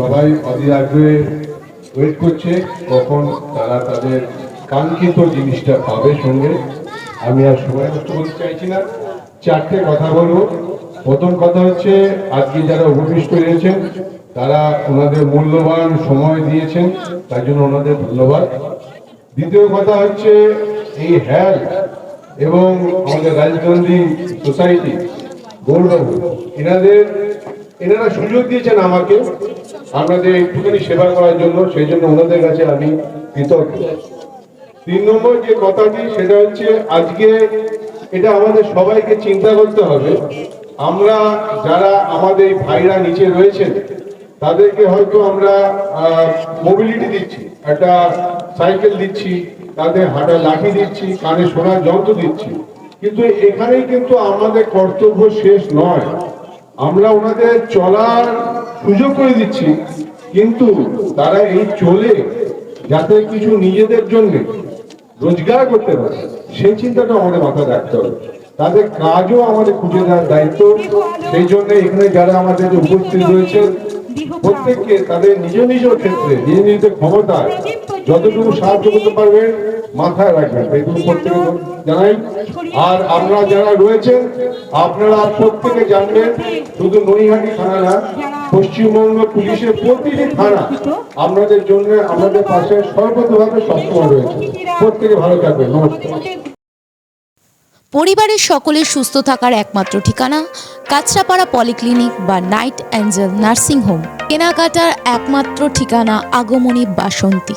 সবাই অধীর আগ্রহে ওয়েট করছে, কখন তারা তাদের কাঙ্ক্ষিত জিনিসটা পাবে সঙ্গে। আমি আর সময় নষ্ট করতে চাইছি না। চারটে কথা বলব। প্রথম কথা হচ্ছে, আজকে যারা উপবিষ্ট রয়েছেন, তারা ওনাদের মূল্যবান সময় দিয়েছেন, তার জন্য ওনাদের ধন্যবাদ। দ্বিতীয় কথা হচ্ছে, এই হেলথ এবং আমাদের রাজগান্ধী সোসাইটি গৌরবাবু, এনাদের এনারা সুযোগ দিয়েছেন আমাকে। আপনাদের একটুখানি সেবা করার জন্য, সেই জন্য ওনাদের কাছে আমি কৃতজ্ঞ। তিন নম্বর যে কথাটি, সেটা হচ্ছে আজকে এটা আমাদের সবাইকে চিন্তা করতে হবে। আমরা যারা আমাদের ভাইরা নিচে রয়েছেন, তাদেরকে হয়তো আমরা মোবিলিটি দিচ্ছি, একটা সাইকেল দিচ্ছি, তাদের হাঁটা লাঠি দিচ্ছি, কানে শোনার যন্ত্র দিচ্ছি। কিন্তু এখানেই কিন্তু আমাদের কর্তব্য শেষ নয়। আমরা ওনাদের চলার সুযোগ করে দিচ্ছি, কিন্তু তারা এই চলে যাতে কিছু নিজেদের জন্য রোজগার করতে পারে, সেই চিন্তাটা আমাদের মাথায় রাখতে হবে। তাদের কাজও আমাদের খুঁজে দেওয়ার দায়িত্ব, সেই জন্য এখানে যারা আমাদের উপস্থিত রয়েছে প্রত্যেককে তাদের নিজ নিজ ক্ষেত্রে, নিজ নিজেদের ক্ষমতায় যতটুকু সাহায্য করতে পারবেন মাথায় রাখবেন এগুলো প্রত্যেকে জানাই। আর আপনারা যারা রয়েছেন আপনারা প্রত্যেকে জানবেন, শুধু নৈহাটি থানা না, পশ্চিমবঙ্গ পুলিশের প্রতিটি থানা আপনাদের জন্য, আমাদের পাশে সর্বতভাবে সক্ষম রয়েছে। প্রত্যেকে ভালো থাকবেন, নমস্কার। পরিবারের সকলের সুস্থ থাকার একমাত্র ঠিকানা, কাঁচরাপাড়া পলিক্লিনিক বা নাইট অ্যাঞ্জেল নার্সিং হোম। কেনাকাটার একমাত্র ঠিকানা আগমনী বাসন্তী।